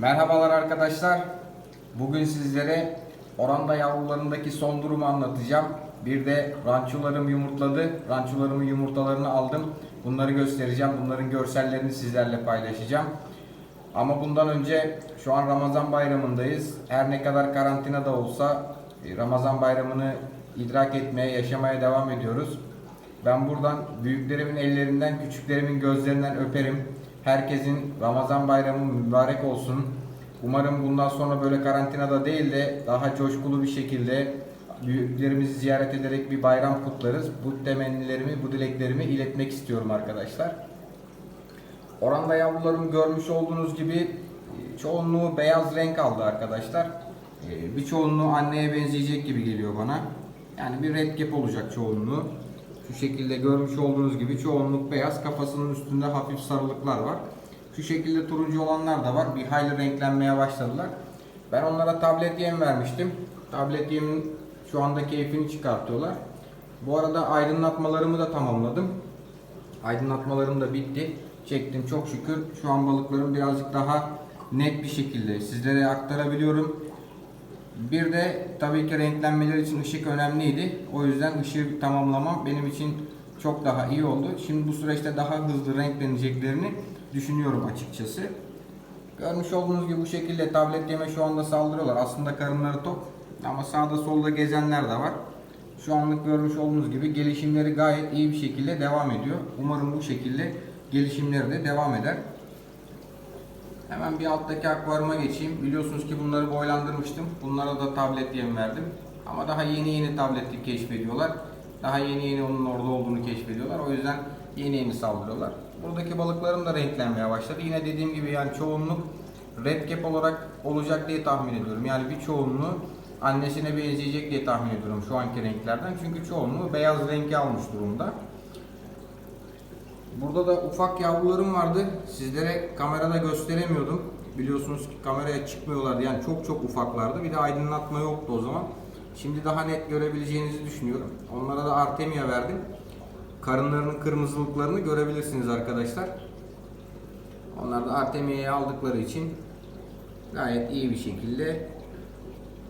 Merhabalar arkadaşlar. Bugün sizlere oranda yavrularındaki son durumu anlatacağım. Bir de rançolarım yumurtladı. Rançolarımın yumurtalarını aldım. Bunları göstereceğim. Bunların görsellerini sizlerle paylaşacağım. Ama bundan önce şu an Ramazan bayramındayız. Her ne kadar karantinada olsa e, Ramazan bayramını idrak etmeye, yaşamaya devam ediyoruz. Ben buradan büyüklerimin ellerinden, küçüklerimin gözlerinden öperim. Herkesin Ramazan bayramı mübarek olsun. Umarım bundan sonra böyle karantinada değil de daha coşkulu bir şekilde büyüklerimizi ziyaret ederek bir bayram kutlarız. Bu temennilerimi, bu dileklerimi iletmek istiyorum arkadaşlar. Oranda yavrularım görmüş olduğunuz gibi e, çoğunluğu beyaz renk aldı arkadaşlar. E, Bir çoğunluğu anneye benzeyecek gibi geliyor bana. Yani bir red cap olacak çoğunluğu. Şu şekilde görmüş olduğunuz gibi çoğunluk beyaz. Kafasının üstünde hafif sarılıklar var. Şu şekilde turuncu olanlar da var. Bir hayli renklenmeye başladılar. Ben onlara tablet yem vermiştim. Tablet yemin şu anda keyfini çıkartıyorlar. Bu arada aydınlatmalarımı da tamamladım. Aydınlatmalarım da bitti. Çektim çok şükür. Şu an balıklarım birazcık daha net bir şekilde sizlere aktarabiliyorum. Bir de tabii ki renklenmeler için ışık önemliydi. O yüzden ışığı tamamlamam benim için çok daha iyi oldu. Şimdi bu süreçte daha hızlı renkleneceklerini düşünüyorum açıkçası. Görmüş olduğunuz gibi bu şekilde tablet yeme şu anda saldırıyorlar. Aslında karınları tok ama sağda solda gezenler de var. Şu anlık görmüş olduğunuz gibi gelişimleri gayet iyi bir şekilde devam ediyor. Umarım bu şekilde gelişimleri de devam eder. Hemen bir alttaki akvaryuma geçeyim. Biliyorsunuz ki bunları boylandırmıştım. Bunlara da tablet yem verdim. Ama daha yeni yeni tableti keşfediyorlar. Daha yeni yeni onun orada olduğunu keşfediyorlar. O yüzden yeni yeni saldırıyorlar. Buradaki balıklarım da renklenmeye başladı. Yine dediğim gibi yani çoğunluk red cap olarak olacak diye tahmin ediyorum. Yani bir çoğunluğu annesine benzeyecek diye tahmin ediyorum şu anki renklerden. Çünkü çoğunluğu beyaz rengi almış durumda. Burada da ufak yavrularım vardı. Sizlere kamerada gösteremiyordum. Biliyorsunuz ki kameraya çıkmıyorlardı. Yani çok çok ufaklardı. Bir de aydınlatma yoktu o zaman. Şimdi daha net görebileceğinizi düşünüyorum. Onlara da Artemia verdim. Karınlarının kırmızılıklarını görebilirsiniz arkadaşlar. Onlar da Artemia'yı aldıkları için gayet iyi bir şekilde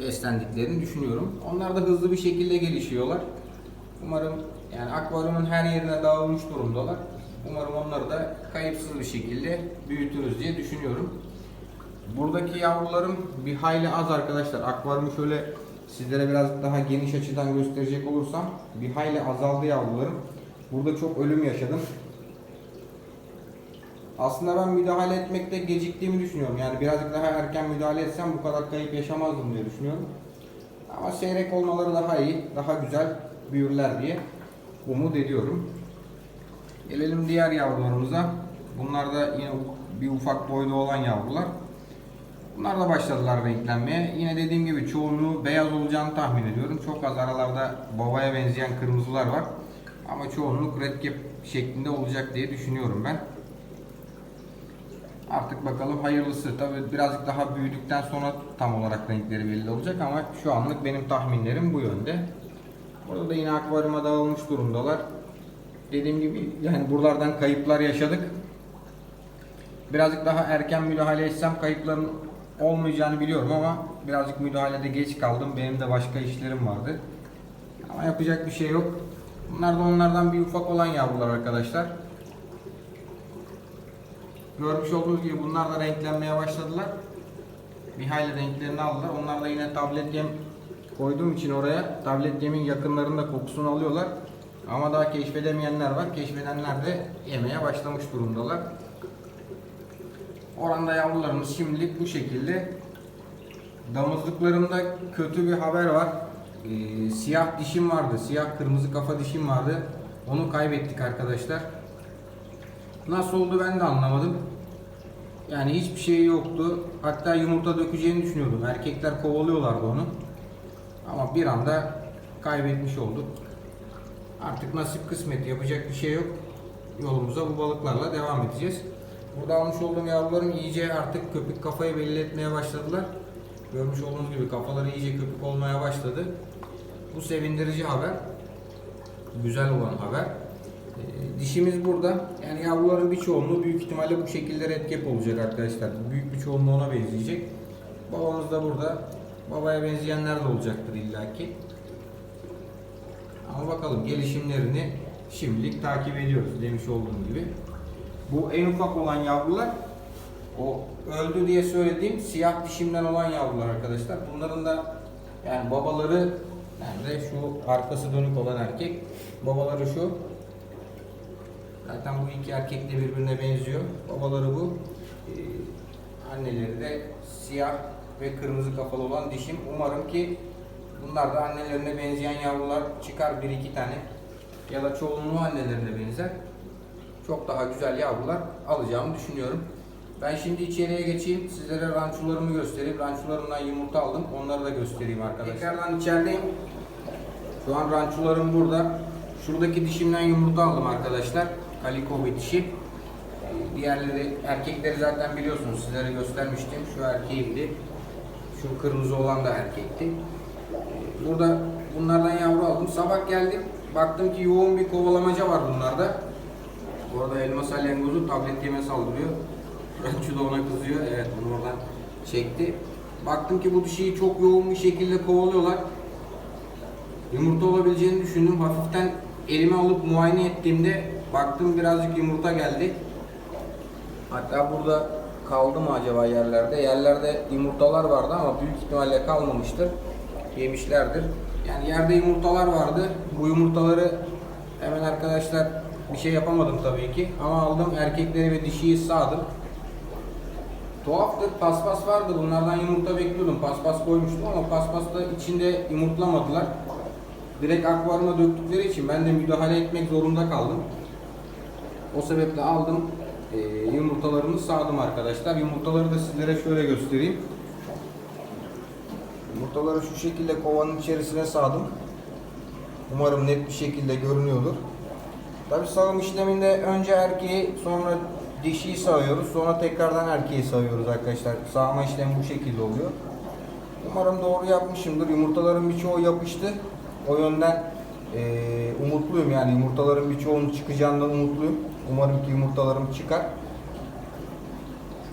beslendiklerini düşünüyorum. Onlar da hızlı bir şekilde gelişiyorlar. Umarım yani akvaryumun her yerine dağılmış durumdalar. Umarım onları da kayıpsız bir şekilde büyütürüz diye düşünüyorum. Buradaki yavrularım bir hayli az arkadaşlar. Akvaryumu şöyle sizlere biraz daha geniş açıdan gösterecek olursam bir hayli azaldı yavrularım. Burada çok ölüm yaşadım. Aslında ben müdahale etmekte geciktiğimi düşünüyorum. Yani birazcık daha erken müdahale etsem bu kadar kayıp yaşamazdım diye düşünüyorum. Ama seyrek olmaları daha iyi, daha güzel büyürler diye umut ediyorum. Gelelim diğer yavrularımıza. Bunlar da yine bir ufak boyda olan yavrular. Bunlar da başladılar renklenmeye. Yine dediğim gibi çoğunluğu beyaz olacağını tahmin ediyorum. Çok az aralarda babaya benzeyen kırmızılar var. Ama çoğunluk red cap şeklinde olacak diye düşünüyorum ben. Artık bakalım hayırlısı. Tabi birazcık daha büyüdükten sonra tam olarak renkleri belli olacak ama şu anlık benim tahminlerim bu yönde. Burada da yine akvaryuma dağılmış durumdalar. Dediğim gibi yani buralardan kayıplar yaşadık. Birazcık daha erken müdahale etsem kayıpların olmayacağını biliyorum ama birazcık müdahalede geç kaldım. Benim de başka işlerim vardı. Ama yapacak bir şey yok. Bunlar da onlardan bir ufak olan yavrular arkadaşlar. Görmüş olduğunuz gibi bunlar da renklenmeye başladılar. Bir hayli renklerini aldılar. Onlar da yine tablet yem koyduğum için oraya tablet yemin yakınlarında kokusunu alıyorlar. Ama daha keşfedemeyenler var. Keşfedenler de yemeye başlamış durumdalar. Oranda yavrularımız şimdilik bu şekilde. Damızlıklarımda kötü bir haber var. Ee, siyah dişim vardı. Siyah kırmızı kafa dişim vardı. Onu kaybettik arkadaşlar. Nasıl oldu ben de anlamadım. Yani hiçbir şey yoktu. Hatta yumurta dökeceğini düşünüyordum. Erkekler kovalıyorlardı onu. Ama bir anda kaybetmiş olduk. Artık nasip kısmet yapacak bir şey yok. Yolumuza bu balıklarla devam edeceğiz. Burada almış olduğum yavrularım iyice artık köpük kafayı belli etmeye başladılar. Görmüş olduğunuz gibi kafaları iyice köpük olmaya başladı. Bu sevindirici haber. Güzel olan haber. Ee, Dişimiz burada. Yani yavruların bir çoğunluğu büyük ihtimalle bu şekilde red cap olacak arkadaşlar. Büyük bir çoğunluğu ona benzeyecek. Babamız da burada. Babaya benzeyenler de olacaktır illaki. Ama bakalım gelişimlerini şimdilik takip ediyoruz demiş olduğum gibi. Bu en ufak olan yavrular o öldü diye söylediğim siyah dişimden olan yavrular arkadaşlar. Bunların da yani babaları nerede? Şu arkası dönük olan erkek. Babaları şu. Zaten bu iki erkek de birbirine benziyor. Babaları bu. Ee, anneleri de siyah ve kırmızı kafalı olan dişim. Umarım ki bunlar da annelerine benzeyen yavrular çıkar bir iki tane. Ya da çoğunluğu annelerine benzer. Çok daha güzel yavrular alacağımı düşünüyorum. Ben şimdi içeriye geçeyim. Sizlere rançolarımı göstereyim. Rançolarımdan yumurta aldım. Onları da göstereyim arkadaşlar. Tekrardan içerideyim. Şu an rançolarım burada. Şuradaki dişimden yumurta aldım arkadaşlar. Kaliko bir dişi. Diğerleri, erkekleri zaten biliyorsunuz sizlere göstermiştim. Şu erkeğimdi. Şu kırmızı olan da erkekti. Burada bunlardan yavru aldım. Sabah geldim. Baktım ki yoğun bir kovalamaca var bunlarda. Bu arada elma salyangozu tablet yeme saldırıyor. Ranço da ona kızıyor. Evet onu oradan çekti. Baktım ki bu dişiyi çok yoğun bir şekilde kovalıyorlar. Yumurta olabileceğini düşündüm. Hafiften elime alıp muayene ettiğimde baktım birazcık yumurta geldi. Hatta burada kaldı mı acaba yerlerde? Yerlerde yumurtalar vardı ama büyük ihtimalle kalmamıştır. Yemişlerdir. Yani yerde yumurtalar vardı. Bu yumurtaları hemen arkadaşlar bir şey yapamadım tabii ki. Ama aldım erkekleri ve dişiyi sağdım. Tuhaftır paspas vardı bunlardan yumurta bekliyordum. Paspas koymuştum ama paspasta içinde yumurtlamadılar. Direkt akvaryuma döktükleri için ben de müdahale etmek zorunda kaldım. O sebeple aldım e, yumurtalarını sağdım arkadaşlar. Yumurtaları da sizlere şöyle göstereyim. Yumurtaları şu şekilde kovanın içerisine sağdım. Umarım net bir şekilde görünüyordur. Tabi sağım işleminde önce erkeği sonra dişiyi sağıyoruz. Sonra tekrardan erkeği sağıyoruz arkadaşlar. Sağma işlemi bu şekilde oluyor. Umarım doğru yapmışımdır. Yumurtaların birçoğu yapıştı. O yönden eee, umutluyum yani yumurtaların birçoğunun çıkacağından umutluyum. Umarım ki yumurtalarım çıkar.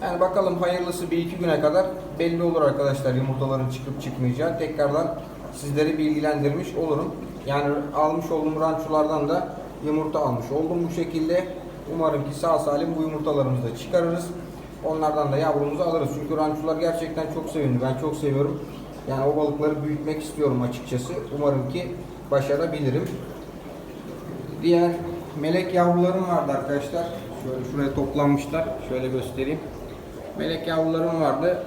Yani bakalım hayırlısı bir iki güne kadar belli olur arkadaşlar yumurtaların çıkıp çıkmayacağı. Tekrardan sizleri bilgilendirmiş olurum. Yani almış olduğum rançolardan da yumurta almış oldum bu şekilde. Umarım ki sağ salim bu yumurtalarımızı da çıkarırız. Onlardan da yavrumuzu alırız. Çünkü rançolar gerçekten çok sevimli. Ben çok seviyorum. Yani o balıkları büyütmek istiyorum açıkçası. Umarım ki başarabilirim. Diğer melek yavrularım vardı arkadaşlar. Şöyle şuraya toplanmışlar. Şöyle göstereyim. Melek yavrularım vardı.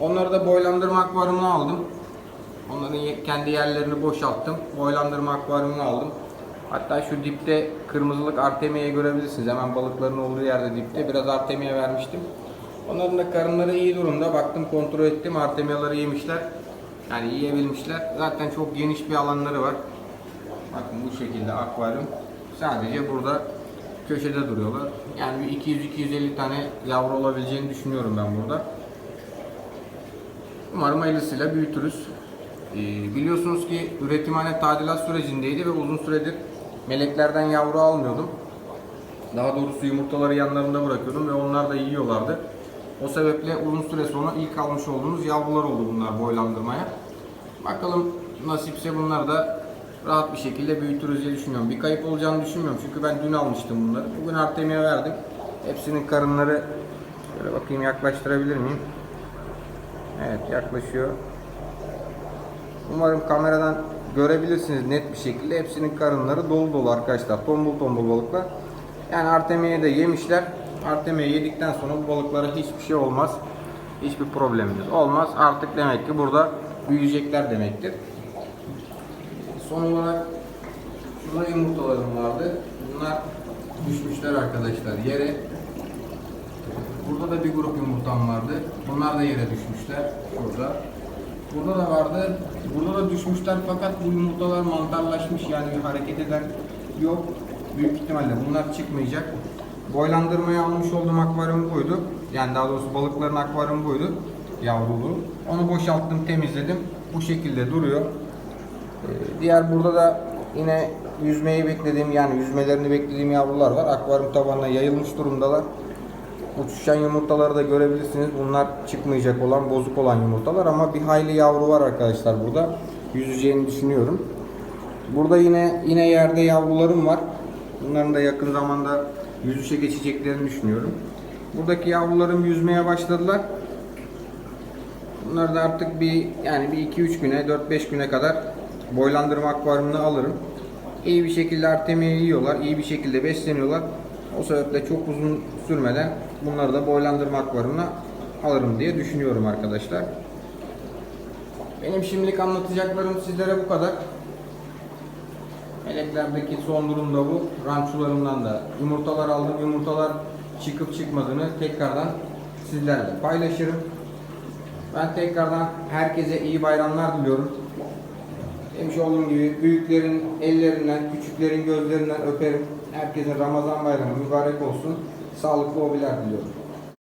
Onları da boylandırma akvaryumuna aldım. Onların kendi yerlerini boşalttım. Boylandırma akvaryumuna aldım. Hatta şu dipte kırmızılık artemiye görebilirsiniz. Hemen balıkların olduğu yerde dipte. Biraz artemiye vermiştim. Onların da karınları iyi durumda. Baktım kontrol ettim. Artemiyaları yemişler. Yani yiyebilmişler. Zaten çok geniş bir alanları var. Bakın bu şekilde akvaryum. Sadece burada köşede duruyorlar. Yani bir 200-250 tane yavru olabileceğini düşünüyorum ben burada. Umarım hayırlısıyla büyütürüz. Ee, biliyorsunuz ki üretimhane tadilat sürecindeydi ve uzun süredir meleklerden yavru almıyordum. Daha doğrusu yumurtaları yanlarında bırakıyordum ve onlar da yiyorlardı. O sebeple uzun süre sonra ilk almış olduğumuz yavrular oldu bunlar boylandırmaya. Bakalım nasipse bunlar da rahat bir şekilde büyütürüz diye düşünüyorum. Bir kayıp olacağını düşünmüyorum çünkü ben dün almıştım bunları. Bugün Artemia verdim. Hepsinin karınları şöyle bakayım yaklaştırabilir miyim? Evet yaklaşıyor. Umarım kameradan görebilirsiniz net bir şekilde. Hepsinin karınları dolu dolu arkadaşlar. Tombul tombul balıklar. Yani Artemia'yı da yemişler. Artemia'yı yedikten sonra bu balıklara hiçbir şey olmaz. Hiçbir problemimiz olmaz. Artık demek ki burada büyüyecekler demektir. Son olarak şurada yumurtalarım vardı. Bunlar düşmüşler arkadaşlar yere. Burada da bir grup yumurtam vardı. Bunlar da yere düşmüşler. Burada. Burada da vardı. Burada da düşmüşler fakat bu yumurtalar mantarlaşmış yani hareket eden yok. Büyük ihtimalle bunlar çıkmayacak. Boylandırmaya almış olduğum akvaryum buydu. Yani daha doğrusu balıkların akvaryumu buydu. Yavrulu. Onu boşalttım, temizledim. Bu şekilde duruyor. Ee, Diğer burada da yine yüzmeyi beklediğim yani yüzmelerini beklediğim yavrular var. Akvaryum tabanına yayılmış durumdalar. Uçuşan yumurtaları da görebilirsiniz. Bunlar çıkmayacak olan, bozuk olan yumurtalar ama bir hayli yavru var arkadaşlar burada. Yüzeceğini düşünüyorum. Burada yine yine yerde yavrularım var. Bunların da yakın zamanda yüzüşe geçeceklerini düşünüyorum. Buradaki yavrularım yüzmeye başladılar. Bunları da artık bir yani bir 2-3 güne 4-5 güne kadar boylandırma akvaryumuna alırım. İyi bir şekilde artemiye yiyorlar, iyi bir şekilde besleniyorlar. O sebeple çok uzun sürmeden bunları da boylandırma akvaryumuna alırım diye düşünüyorum arkadaşlar. Benim şimdilik anlatacaklarım sizlere bu kadar. Meleklerdeki son durum da bu. Rançolarımdan da yumurtalar aldım. Yumurtalar çıkıp çıkmadığını tekrardan sizlerle paylaşırım. Ben tekrardan herkese iyi bayramlar diliyorum. Demiş olduğum gibi büyüklerin ellerinden, küçüklerin gözlerinden öperim. Herkese Ramazan bayramı mübarek olsun. Sağlıklı hobiler diliyorum.